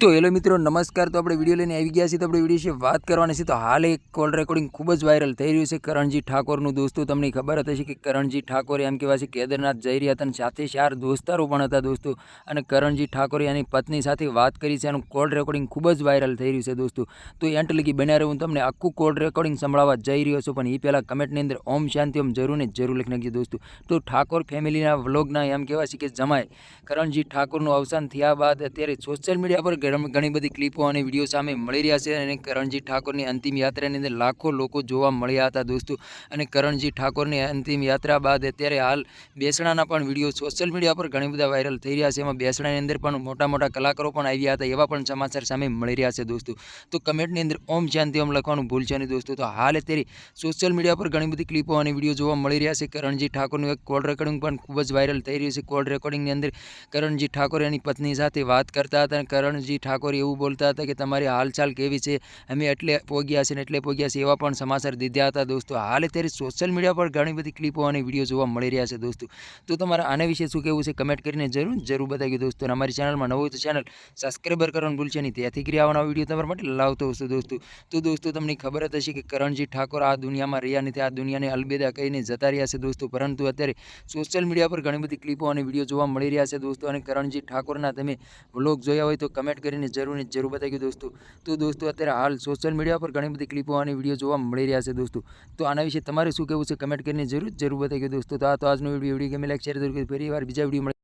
તો હેલો મિત્રો, નમસ્કાર. તો આપણે વીડિયો લઈને આવી ગયા છીએ. તો આપણે વીડિયો વિશે વાત કરવાની છે. તો હાલ એક કોલ રેકોર્ડિંગ ખૂબ જ વાયરલ થઈ રહ્યું છે. કરણજી ઠાકોરનું દોસ્તો, તમને ખબર હતી કે કરણજી ઠાકોરે એમ કહેવાય છે કેદારનાથ જઈ રહ્યા હતા અને સાથે ચાર દોસ્તારો પણ હતા દોસ્તો. અને કરણજી ઠાકોરે એની પત્ની સાથે વાત કરી છે. એનું કોલ રેકોર્ડિંગ ખૂબ જ વાયરલ થઈ રહ્યું છે દોસ્તો. તો એન્ટ લગી બન્યા હું તમને આખું કોલ રેકોર્ડિંગ સંભળાવવા જઈ રહ્યો છું. પણ એ પહેલાં કમેન્ટની અંદર ઓમ શાંતિ, ઓમ જરૂર ને જરૂર લખી નાખજો દોસ્તો. તો ઠાકોર ફેમિલીના વ્લોગના એમ કહેવાય છે કે જમાય કરણજી ઠાકોરનું અવસાન થયા બાદ અત્યારે સોશિયલ મીડિયા પર ઘણી બધી ક્લિપો અને વીડિયો સામે મળી રહ્યા છે અને કરણજી ઠાકોરની અંતિમ યાત્રાની અંદર લાખો લોકો જોવા મળ્યા હતા દોસ્તો. અને કરણજી ઠાકોરની અંતિમ યાત્રા બાદ અત્યારે હાલ બેસણાના પણ વીડિયો સોશિયલ મીડિયા પર ઘણી બધા વાયરલ થઈ રહ્યા છે. એમાં બેસણાની અંદર પણ મોટા મોટા કલાકારો પણ આવ્યા હતા. એવા પણ સમાચાર સામે મળી રહ્યા છે દોસ્તો. તો કમેન્ટની અંદર ઓમ શાંતિ, ઓમ લખવાનું ભૂલશે નહીં દોસ્તો. તો હાલ અત્યારે સોશિયલ મીડિયા પર ઘણી બધી ક્લિપો અને વીડિયો જોવા મળી રહ્યા છે. કરણજી ઠાકોરનું એક કોલ રેકોર્ડિંગ પણ ખૂબ જ વાયરલ થઈ રહ્યું છે. કોલ રેકોર્ડિંગની અંદર કરણજી ઠાકોર એની પત્ની સાથે વાત કરતા હતા અને કરણજી ઠાકોર એવું બોલતા હતા કે તમારી હાલચાલ કેવી છે? અમે એટલે પોગ્યા છે ને એટલે પોગ્યા છે એવા પણ સમાચાર દીધા હતા દોસ્તો. હાલ અત્યારે સોશિયલ મીડિયા પર ઘણી બધી ક્લિપો અને વીડિયો જોવા મળી રહ્યા છે દોસ્તો. તો તમારે આના વિશે શું કહેવું છે કમેન્ટ કરીને જરૂર જરૂર બતાવી દોસ્તો. અને અમારી ચેનલમાં નવું તો ચેનલ સબસ્ક્રાઈબર કરવાનું ભૂલશે નહીં. ત્યાંથી કરી આવવાના વીડિયો તમારા માટે લાવતો હશે દોસ્તો. તો દોસ્તો તમને ખબર જ હશે કે કરણજી ઠાકોર આ દુનિયામાં રહ્યા નથી, આ દુનિયાને અલબેદા કહીને જતા રહ્યા છે દોસ્તો. પરંતુ અત્યારે સોશિયલ મીડિયા પર ઘણી બધી ક્લિપો અને વીડિયો જોવા મળી રહ્યા છે દોસ્તો. અને કરણજી ઠાકોરના તમે વ્લોગ જોયા હોય તો કમેન્ટ કરીને જરૂર ને જરૂર બતાવી દોસ્તો. તો દોસ્તો અત્યારે હાલ સોશિયલ મીડિયા પર ઘણી બધી ક્લિપો અને વીડિયો જોવા મળી રહ્યા છે દોસ્તો. તો આના વિશે તમારે શું કહેવું છે? કમેન્ટ કરીને જરૂર જરૂર બતાવી દોસ્તો. તો આ તો આજનો વીડિયો વીડિયો ગમે લાઈક ફરી વાર બીજા video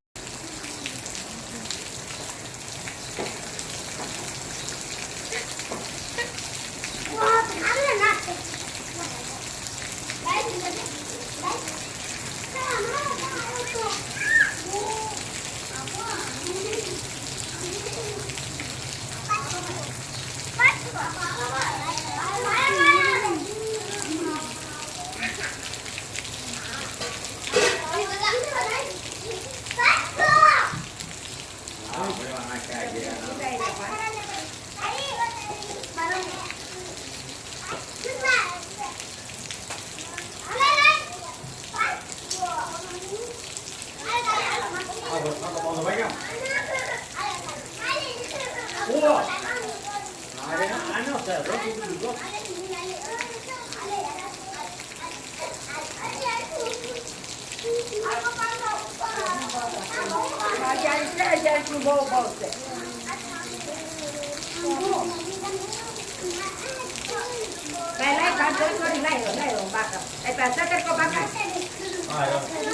bạc à? Lại cả tất cả các bác à?